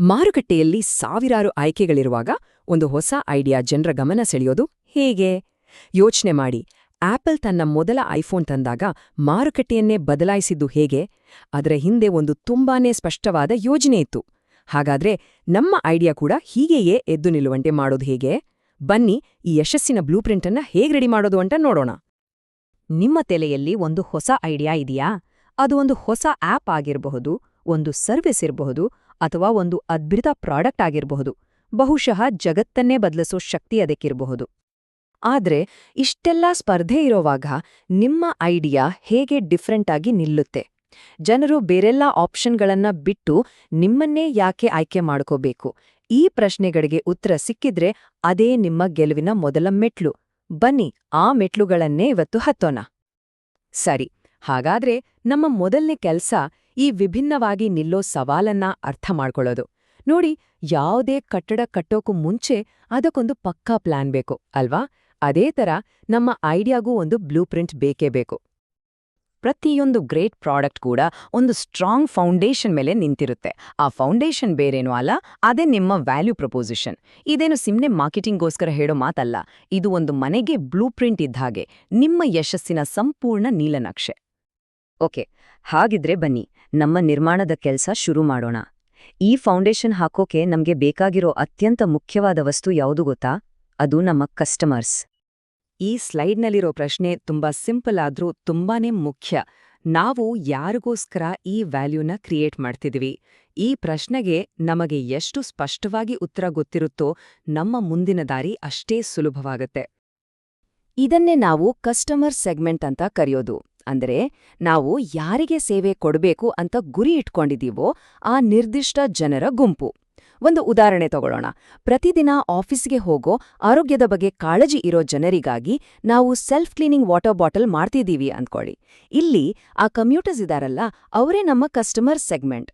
ಮಾರುಕಟ್ಟೆಯಲ್ಲಿ ಸಾವಿರಾರು ಆಯ್ಕೆಗಳಿರುವಾಗ ಒಂದು ಹೊಸ ಐಡಿಯಾ ಜನರ ಗಮನ ಸೆಳೆಯೋದು ಹೇಗೆ? ಯೋಚನೆ ಮಾಡಿ. ಆಪಲ್ ತನ್ನ ಮೊದಲ ಐಫೋನ್ ತಂದಾಗ ಮಾರುಕಟ್ಟೆಯನ್ನೇ ಬದಲಾಯಿಸಿದ್ದು ಹೇಗೆ? ಅದರ ಹಿಂದೆ ಒಂದು ತುಂಬಾನೇ ಸ್ಪಷ್ಟವಾದ ಯೋಜನೆ ಇತ್ತು. ಹಾಗಾದ್ರೆ ನಮ್ಮ ಐಡಿಯಾ ಕೂಡ ಹೀಗೆಯೇ ಎದ್ದು ನಿಲ್ಲುವಂತೆ ಮಾಡೋದು ಹೇಗೆ? ಬನ್ನಿ, ಈ ಯಶಸ್ಸಿನ ಬ್ಲೂಪ್ರಿಂಟನ್ನ ಹೇಗೆ ರೆಡಿ ಮಾಡೋದು ಅಂತ ನೋಡೋಣ. ನಿಮ್ಮ ತಲೆಯಲ್ಲಿ ಒಂದು ಹೊಸ ಐಡಿಯಾ ಇದೆಯಾ? ಅದು ಒಂದು ಹೊಸ ಆಪ್ ಆಗಿರಬಹುದು, ಒಂದು ಸರ್ವಿಸ್ ಇರಬಹುದು ಅಥವಾ ಒಂದು ಅದ್ಭುತ ಪ್ರಾಡಕ್ಟ್ ಆಗಿರಬಹುದು. ಬಹುಶಃ ಜಗತ್ತನ್ನೇ ಬದಲಿಸೋ ಶಕ್ತಿ ಅದಕ್ಕಿರಬಹುದು. ಆದ್ರೆ, ಇಷ್ಟೆಲ್ಲ ಸ್ಪರ್ಧೆ ಇರೋವಾಗ ನಿಮ್ಮ ಐಡಿಯಾ ಹೇಗೆ ಡಿಫ್ರೆಂಟ್ ಆಗಿ ನಿಲ್ಲುತ್ತೆ? ಜನರು ಬೇರೆಲ್ಲ ಆಪ್ಷನ್ಗಳನ್ನ ಬಿಟ್ಟು ನಿಮ್ಮನ್ನೇ ಯಾಕೆ ಆಯ್ಕೆ ಮಾಡ್ಕೋಬೇಕು? ಈ ಪ್ರಶ್ನೆಗಳಿಗೆ ಉತ್ತರ ಸಿಕ್ಕಿದ್ರೆ ಅದೇ ನಿಮ್ಮ ಗೆಲುವಿನ ಮೊದಲ ಮೆಟ್ಲು. ಬನ್ನಿ, ಆ ಮೆಟ್ಲುಗಳನ್ನೇ ಇವತ್ತು ಹತ್ತೋಣ. ಸರಿ, ಹಾಗಾದ್ರೆ ನಮ್ಮ ಮೊದಲನೇ ಕೆಲ್ಸ ಈ ವಿಭಿನ್ನವಾಗಿ ನಿಲ್ಲೋ ಸವಾಲನ್ನ ಅರ್ಥ ಮಾಡ್ಕೊಳ್ಳೋದು. ನೋಡಿ, ಯಾವುದೇ ಕಟ್ಟಡ ಕಟ್ಟೋಕು ಮುಂಚೆ ಅದಕ್ಕೊಂದು ಪಕ್ಕಾ ಪ್ಲಾನ್ ಬೇಕು, ಅಲ್ವಾ? ಅದೇ ಥರ ನಮ್ಮ ಐಡಿಯಾಗೂ ಒಂದು ಬ್ಲೂ ಪ್ರಿಂಟ್ ಬೇಕೇ ಬೇಕು. ಪ್ರತಿಯೊಂದು ಗ್ರೇಟ್ ಪ್ರಾಡಕ್ಟ್ ಕೂಡ ಒಂದು ಸ್ಟ್ರಾಂಗ್ ಫೌಂಡೇಶನ್ ಮೇಲೆ ನಿಂತಿರುತ್ತೆ. ಆ ಫೌಂಡೇಶನ್ ಬೇರೇನೂ ಅಲ್ಲ, ಅದೇ ನಿಮ್ಮ ವ್ಯಾಲ್ಯೂ ಪ್ರಪೋಸಿಷನ್. ಇದೇನು ಸಿಮ್ನೆ ಮಾರ್ಕೆಟಿಂಗ್ಗೋಸ್ಕರ ಹೇಳೋ ಮಾತಲ್ಲ, ಇದು ಒಂದು ಮನೆಗೆ ಬ್ಲೂ ಪ್ರಿಂಟ್ ಇದ್ದಾಗೆ ನಿಮ್ಮ ಯಶಸ್ಸಿನ ಸಂಪೂರ್ಣ ನೀಲನಕ್ಷೆ. ಓಕೆ ಹಾಗಿದ್ರೆ ಬನ್ನಿ, ನಮ್ಮ ನಿರ್ಮಾಣದ ಕೆಲಸ ಶುರು ಮಾಡೋಣ. ಈ ಫೌಂಡೇಶನ್ ಹಾಕೋಕೆ ನಮ್ಗೆ ಬೇಕಾಗಿರೋ ಅತ್ಯಂತ ಮುಖ್ಯವಾದ ವಸ್ತು ಯಾವುದು ಗೊತ್ತಾ? ಅದು ನಮ್ಮ ಕಸ್ಟಮರ್ಸ್. ಈ ಸ್ಲೈಡ್ನಲ್ಲಿರೋ ಪ್ರಶ್ನೆ ತುಂಬಾ ಸಿಂಪಲ್ ಆದ್ರೂ ತುಂಬಾನೇ ಮುಖ್ಯ. ನಾವು ಯಾರಿಗೋಸ್ಕರ ಈ ವ್ಯಾಲ್ಯೂನ ಕ್ರಿಯೇಟ್ ಮಾಡ್ತಿದ್ವಿ? ಈ ಪ್ರಶ್ನೆಗೆ ನಮಗೆ ಎಷ್ಟು ಸ್ಪಷ್ಟವಾಗಿ ಉತ್ತರ ಗೊತ್ತಿರುತ್ತೋ ನಮ್ಮ ಮುಂದಿನ ದಾರಿ ಅಷ್ಟೇ ಸುಲಭವಾಗತ್ತೆ. ಇದನ್ನೇ ನಾವು ಕಸ್ಟಮರ್ ಸೆಗ್ಮೆಂಟ್ ಅಂತ ಕರೆಯೋದು. ಅಂದ್ರೆ ನಾವು ಯಾರಿಗೆ ಸೇವೆ ಕೊಡಬೇಕು ಅಂತ ಗುರಿ ಇಟ್ಕೊಂಡಿದ್ದೀವೋ ಆ ನಿರ್ದಿಷ್ಟ ಜನರ ಗುಂಪು. ಒಂದು ಉದಾಹರಣೆ ತಗೊಳ್ಳೋಣ. ಪ್ರತಿದಿನ ಆಫೀಸ್ಗೆ ಹೋಗೋ ಆರೋಗ್ಯದ ಬಗ್ಗೆ ಕಾಳಜಿ ಇರೋ ಜನರಿಗಾಗಿ ನಾವು ಸೆಲ್ಫ್ ಕ್ಲೀನಿಂಗ್ ವಾಟರ್ ಬಾಟಲ್ ಮಾಡ್ತಿದ್ದೀವಿ ಅಂದ್ಕೊಳ್ಳಿ. ಇಲ್ಲಿ ಆ ಕಮ್ಯೂಟರ್ಸ್ ಇದಾರಲ್ಲ, ಅವರೇ ನಮ್ಮ ಕಸ್ಟಮರ್ ಸೆಗ್ಮೆಂಟ್.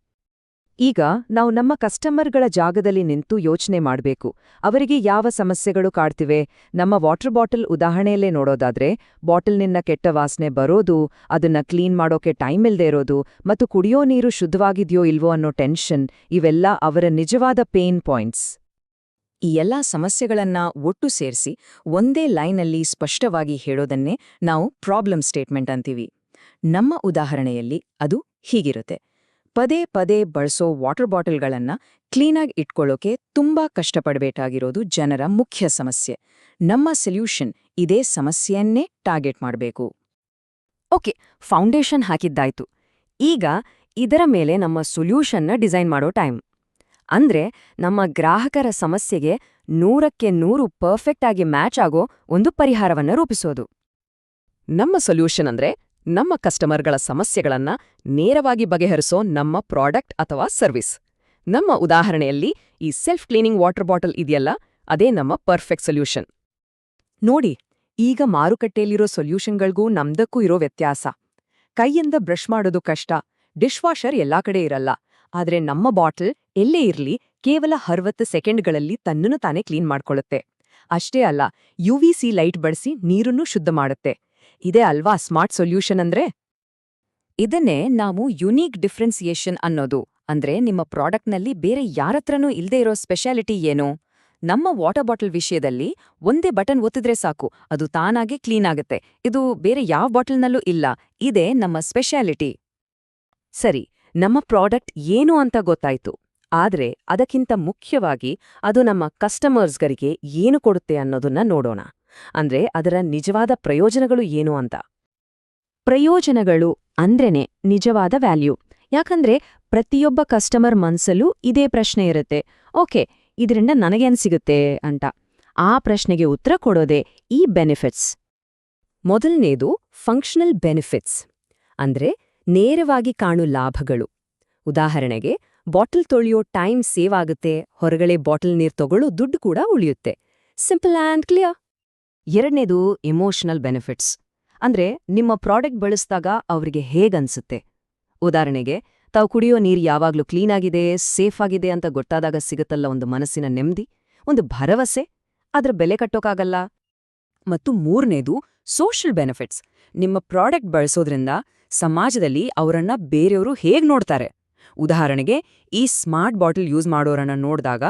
ಈಗ ನಾವು ನಮ್ಮ ಕಸ್ಟಮರ್ಗಳ ಜಾಗದಲ್ಲಿ ನಿಂತು ಯೋಚನೆ ಮಾಡಬೇಕು. ಅವರಿಗೆ ಯಾವ ಸಮಸ್ಯೆಗಳು ಕಾಡ್ತಿವೆ? ನಮ್ಮ ವಾಟರ್ ಬಾಟಲ್ ಉದಾಹರಣೆಯಲ್ಲೇ ನೋಡೋದಾದ್ರೆ, ಬಾಟಲ್ನಿಂದ ಕೆಟ್ಟ ವಾಸನೆ ಬರೋದು, ಅದನ್ನ ಕ್ಲೀನ್ ಮಾಡೋಕೆ ಟೈಮ್ ಇಲ್ಲದೆ ಇರೋದು, ಮತ್ತು ಕುಡಿಯೋ ನೀರು ಶುದ್ಧವಾಗಿದೆಯೋ ಇಲ್ವೋ ಅನ್ನೋ ಟೆನ್ಷನ್, ಇವೆಲ್ಲ ಅವರ ನಿಜವಾದ ಪೇನ್ ಪಾಯಿಂಟ್ಸ್. ಈ ಎಲ್ಲಾ ಸಮಸ್ಯೆಗಳನ್ನ ಒಟ್ಟು ಸೇರಿಸಿ ಒಂದೇ ಲೈನಲ್ಲಿ ಸ್ಪಷ್ಟವಾಗಿ ಹೇಳೋದನ್ನೇ ನಾವು ಪ್ರಾಬ್ಲಮ್ ಸ್ಟೇಟ್ಮೆಂಟ್ ಅಂತೀವಿ. ನಮ್ಮ ಉದಾಹರಣೆಯಲ್ಲಿ ಅದು ಹೀಗಿರುತ್ತೆ. ಪದೇ ಪದೇ ಬಳಸೋ ವಾಟರ್ ಬಾಟಲ್ಗಳನ್ನ ಕ್ಲೀನಾಗಿ ಇಟ್ಕೊಳ್ಳೋಕೆ ತುಂಬಾ ಕಷ್ಟಪಡಬೇಕಾಗಿರೋದು ಜನರ ಮುಖ್ಯ ಸಮಸ್ಯೆ. ನಮ್ಮ ಸೊಲ್ಯೂಷನ್ ಇದೇ ಸಮಸ್ಯೆಯನ್ನೇ ಟಾರ್ಗೆಟ್ ಮಾಡಬೇಕು. ಓಕೆ, ಫೌಂಡೇಶನ್ ಹಾಕಿದ್ದಾಯ್ತು. ಈಗ ಇದರ ಮೇಲೆ ನಮ್ಮ ಸೊಲ್ಯೂಷನ್ನ ಡಿಸೈನ್ ಮಾಡೋ ಟೈಮ್. ಅಂದ್ರೆ ನಮ್ಮ ಗ್ರಾಹಕರ ಸಮಸ್ಯೆಗೆ ನೂರಕ್ಕೆ ನೂರು ಪರ್ಫೆಕ್ಟ್ ಆಗಿ ಮ್ಯಾಚ್ ಆಗೋ ಒಂದು ಪರಿಹಾರವನ್ನ ರೂಪಿಸೋದು. ನಮ್ಮ ಸೊಲ್ಯೂಷನ್ ಅಂದ್ರೆ ನಮ್ಮ ಕಸ್ಟಮರ್ಗಳ ಸಮಸ್ಯೆಗಳನ್ನ ನೇರವಾಗಿ ಬಗೆಹರಿಸೋ ನಮ್ಮ ಪ್ರಾಡಕ್ಟ್ ಅಥವಾ ಸರ್ವಿಸ್. ನಮ್ಮ ಉದಾಹರಣೆಯಲ್ಲಿ ಈ ಸೆಲ್ಫ್ ಕ್ಲೀನಿಂಗ್ ವಾಟರ್ ಬಾಟಲ್ ಇದೆಯಲ್ಲ, ಅದೇ ನಮ್ಮ ಪರ್ಫೆಕ್ಟ್ ಸೊಲ್ಯೂಷನ್. ನೋಡಿ, ಈಗ ಮಾರುಕಟ್ಟೆಯಲ್ಲಿರೋ ಸೊಲ್ಯೂಷನ್ಗಳಿಗೂ ನಮ್ದಕ್ಕೂ ಇರೋ ವ್ಯತ್ಯಾಸ. ಕೈಯಿಂದ ಬ್ರಷ್ ಮಾಡೋದು ಕಷ್ಟ ಡಿಶ್ ವಾಷರ್ ಎಲ್ಲಾ ಕಡೆ ಇರಲ್ಲ. ಆದ್ರೆ ನಮ್ಮ ಬಾಟಲ್ ಎಲ್ಲೇ ಇರ್ಲಿ, ಕೇವಲ ಅರವತ್ತು ಸೆಕೆಂಡ್ಗಳಲ್ಲಿ ತನ್ನನ್ನು ತಾನೇ ಕ್ಲೀನ್ ಮಾಡ್ಕೊಳ್ಳುತ್ತೆ. ಅಷ್ಟೇ ಅಲ್ಲ ಯುವಿ ಸಿ ಲೈಟ್ ಬಳಸಿ ನೀರನ್ನು ಶುದ್ಧ ಮಾಡುತ್ತೆ. ಇದೇ ಅಲ್ವಾ ಸ್ಮಾರ್ಟ್ ಸೊಲ್ಯೂಷನ್ ಅಂದ್ರೆ? ಇದನ್ನೇ ನಾವು ಯುನೀಕ್ ಡಿಫ್ರೆನ್ಸಿಯೇಷನ್ ಅನ್ನೋದು. ಅಂದ್ರೆ ನಿಮ್ಮ ಪ್ರಾಡಕ್ಟ್ನಲ್ಲಿ ಬೇರೆ ಯಾರತ್ರನೂ ಇಲ್ದೇ ಇರೋ ಸ್ಪೆಷಾಲಿಟಿ ಏನು? ನಮ್ಮ ವಾಟರ್ ಬಾಟಲ್ ವಿಷಯದಲ್ಲಿ ಒಂದೇ ಬಟನ್ ಒತ್ತಿದ್ರೆ ಸಾಕು. ಅದು ತಾನಾಗೆ ಕ್ಲೀನ್ ಆಗುತ್ತೆ. ಇದು ಬೇರೆ ಯಾವ ಬಾಟಲ್ನಲ್ಲೂ ಇಲ್ಲ. ಇದೇ ನಮ್ಮ ಸ್ಪೆಷಾಲಿಟಿ. ಸರಿ, ನಮ್ಮ ಪ್ರಾಡಕ್ಟ್ ಏನು ಅಂತ ಗೊತ್ತಾಯ್ತು. ಆದ್ರೆ ಅದಕ್ಕಿಂತ ಮುಖ್ಯವಾಗಿ ಅದು ನಮ್ಮ ಕಸ್ಟಮರ್ಸ್ಗರಿಗೆ ಏನು ಕೊಡುತ್ತೆ ಅನ್ನೋದನ್ನ ನೋಡೋಣ. ಅಂದ್ರೆ ಅದರ ನಿಜವಾದ ಪ್ರಯೋಜನಗಳು ಏನು ಅಂತ? ಪ್ರಯೋಜನಗಳು ಅಂದ್ರೇನೆ ನಿಜವಾದ ವ್ಯಾಲ್ಯೂ. ಯಾಕಂದ್ರೆ ಪ್ರತಿಯೊಬ್ಬ ಕಸ್ಟಮರ್ ಮನ್ಸಲ್ಲೂ ಇದೇ ಪ್ರಶ್ನೆ ಇರುತ್ತೆ. ಓಕೆ, ಇದರಿಂದ ನನಗೇನ್ ಸಿಗುತ್ತೆ ಅಂತ. ಆ ಪ್ರಶ್ನೆಗೆ ಉತ್ತರ ಕೊಡೋದೇ ಈ ಬೆನಿಫಿಟ್ಸ್. ಮೊದಲನೇದು ಫಂಕ್ಷನಲ್ ಬೆನಿಫಿಟ್ಸ್. ಅಂದ್ರೆ ನೇರವಾಗಿ ಕಾಣು ಲಾಭಗಳು. ಉದಾಹರಣೆಗೆ, ಬಾಟಲ್ ತೊಳೆಯೋ ಟೈಮ್ ಸೇವ್ ಆಗುತ್ತೆ, ಹೊರಗಡೆ ಬಾಟಲ್ ನೀರ್ ತಗೊಳ್ಳೋ ದುಡ್ಡು ಕೂಡ ಉಳಿಯುತ್ತೆ. Simple and clear. ಎರಡನೇದು ಇಮೋಷನಲ್ ಬೆನಿಫಿಟ್ಸ್ ಅಂದ್ರೆ ನಿಮ್ಮ ಪ್ರಾಡಕ್ಟ್ ಬಳಸಿದಾಗ ಅವರಿಗೆ ಹೇಗನ್ಸುತ್ತೆ? ಉದಾಹರಣೆಗೆ, ತಾವು ಕುಡಿಯೋ ನೀರು ಯಾವಾಗ್ಲೂ ಕ್ಲೀನಾಗಿದೆ ಸೇಫ್ ಆಗಿದೆ ಅಂತ ಗೊತ್ತಾದಾಗ ಸಿಗುತ್ತಲ್ಲ ಒಂದು ಮನಸ್ಸಿನ ನೆಮ್ಮದಿ, ಒಂದು ಭರವಸೆ? ಅದ್ರ ಬೆಲೆ ಕಟ್ಟೋಕಾಗಲ್ಲ? ಮತ್ತು ಮೂರನೇದು ಸೋಷಲ್ ಬೆನಿಫಿಟ್ಸ್ ನಿಮ್ಮ ಪ್ರಾಡಕ್ಟ್ ಬಳಸೋದ್ರಿಂದ ಸಮಾಜದಲ್ಲಿ ಅವರನ್ನ ಬೇರೆಯವರು ಹೇಗ್ ನೋಡ್ತಾರೆ? ಉದಾಹರಣೆಗೆ, ಈ ಸ್ಮಾರ್ಟ್ ಬಾಟಲ್ ಯೂಸ್ ಮಾಡೋರನ್ನ ನೋಡಿದಾಗ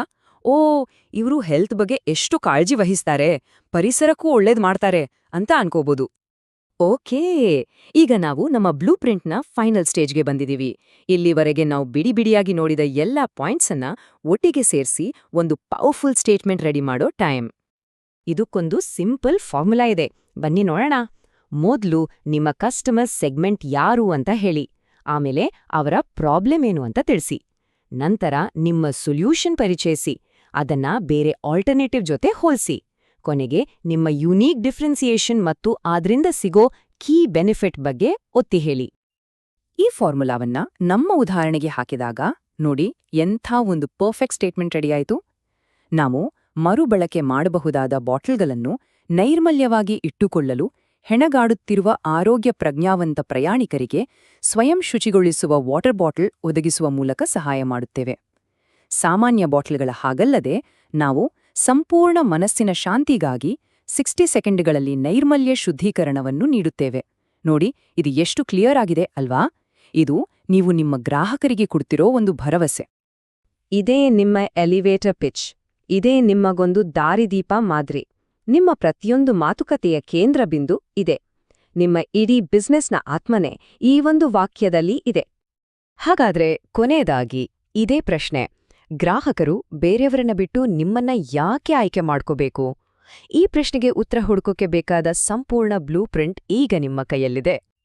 ಓ ಇವರು ಹೆಲ್ತ್ ಬಗ್ಗೆ ಎಷ್ಟು ಕಾಳಜಿ ವಹಿಸ್ತಾರೆ, ಪರಿಸರಕ್ಕೂ ಒಳ್ಳೇದ್ ಮಾಡ್ತಾರೆ ಅಂತ ಅನ್ಕೋಬೋದು. ಓಕೆ, ಈಗ ನಾವು ನಮ್ಮ ಬ್ಲೂ ಪ್ರಿಂಟ್ನ ಫೈನಲ್ ಸ್ಟೇಜ್ಗೆ ಬಂದಿದ್ದೀವಿ. ಇಲ್ಲಿವರೆಗೆ ನಾವು ಬಿಡಿ ಬಿಡಿಯಾಗಿ ನೋಡಿದ ಎಲ್ಲ ಪಾಯಿಂಟ್ಸನ್ನ ಒಟ್ಟಿಗೆ ಸೇರಿಸಿ ಒಂದು ಪವರ್ಫುಲ್ ಸ್ಟೇಟ್ಮೆಂಟ್ ರೆಡಿ ಮಾಡೋ ಟೈಮ್. ಇದಕ್ಕೊಂದು ಸಿಂಪಲ್ ಫಾರ್ಮುಲಾ ಇದೆ. ಬನ್ನಿ ನೋಡೋಣ. ಮೊದ್ಲು ನಿಮ್ಮ ಕಸ್ಟಮರ್ ಸೆಗ್ಮೆಂಟ್ ಯಾರು ಅಂತ ಹೇಳಿ. ಆಮೇಲೆ ಅವರ ಪ್ರಾಬ್ಲಮ್ ಏನು ಅಂತ ತಿಳಿಸಿ. ನಂತರ ನಿಮ್ಮ ಸೊಲ್ಯೂಷನ್ ಪರಿಚಯಿಸಿ. ಅದನ್ನ ಬೇರೆ ಆಲ್ಟರ್ನೇಟಿವ್ ಜೊತೆ ಹೋಲ್ಸಿ. ಕೊನೆಗೆ ನಿಮ್ಮ ಯುನೀಕ್ ಡಿಫ್ರೆನ್ಸಿಯೇಷನ್ ಮತ್ತು ಆದ್ರಿಂದ ಸಿಗೋ ಕೀ ಬೆನಿಫಿಟ್ ಬಗ್ಗೆ ಒತ್ತಿ ಹೇಳಿ. ಈ ಫಾರ್ಮುಲಾವನ್ನ ನಮ್ಮ ಉದಾಹರಣೆಗೆ ಹಾಕಿದಾಗ ನೋಡಿ ಎಂಥ ಒಂದು ಪರ್ಫೆಕ್ಟ್ ಸ್ಟೇಟ್ಮೆಂಟ್ ರೆಡಿಯಾಯಿತು ನಾವು ಮರುಬಳಕೆ ಮಾಡಬಹುದಾದ ಬಾಟಲ್ಗಳನ್ನು ನೈರ್ಮಲ್ಯವಾಗಿ ಇಟ್ಟುಕೊಳ್ಳಲು ಹೆಣಗಾಡುತ್ತಿರುವ ಆರೋಗ್ಯ ಪ್ರಜ್ಞಾವಂತ ಪ್ರಯಾಣಿಕರಿಗೆ ಸ್ವಯಂ ಶುಚಿಗೊಳಿಸುವ ವಾಟರ್ ಬಾಟಲ್ ಒದಗಿಸುವ ಮೂಲಕ ಸಹಾಯ ಮಾಡುತ್ತೇವೆ. ಸಾಮಾನ್ಯ ಬಾಟ್ಲ್ಗಳ ಹಾಗಲ್ಲದೆ ನಾವು ಸಂಪೂರ್ಣ ಮನಸ್ಸಿನ ಶಾಂತಿಗಾಗಿ ಸಿಕ್ಸ್ಟಿ ಸೆಕೆಂಡ್ಗಳಲ್ಲಿ ನೈರ್ಮಲ್ಯ ಶುದ್ಧೀಕರಣವನ್ನು ನೀಡುತ್ತೇವೆ. ನೋಡಿ, ಇದು ಎಷ್ಟು ಕ್ಲಿಯರ್ ಆಗಿದೆ ಅಲ್ವಾ? ಇದು ನೀವು ನಿಮ್ಮ ಗ್ರಾಹಕರಿಗೆ ಕೊಡ್ತಿರೋ ಒಂದು ಭರವಸೆ. ಇದೇ ನಿಮ್ಮ ಎಲಿವೇಟರ್ ಪಿಚ್. ಇದೇ ನಿಮ್ಮಗೊಂದು ದಾರಿದೀಪ ಮಾದರಿ. ನಿಮ್ಮ ಪ್ರತಿಯೊಂದು ಮಾತುಕತೆಯ ಕೇಂದ್ರ ಬಿಂದು ಇದೆ. ನಿಮ್ಮ ಇಡೀ ಬಿಸ್ನೆಸ್ನ ಆತ್ಮನೆ ಈ ಒಂದು ವಾಕ್ಯದಲ್ಲಿ ಇದೆ. ಹಾಗಾದ್ರೆ ಕೊನೆಯದಾಗಿ ಇದೇ ಪ್ರಶ್ನೆ. ಗ್ರಾಹಕರು ಬೇರೆಯವರನ್ನ ಬಿಟ್ಟು ನಿಮ್ಮನ್ನ ಯಾಕೆ ಆಯ್ಕೆ ಮಾಡ್ಕೋಬೇಕು? ಈ ಪ್ರಶ್ನೆಗೆ ಉತ್ತರ ಹುಡುಕೋಕೆ ಬೇಕಾದ ಸಂಪೂರ್ಣ ಬ್ಲೂ ಪ್ರಿಂಟ್ ಈಗ ನಿಮ್ಮ ಕೈಯಲ್ಲಿದೆ.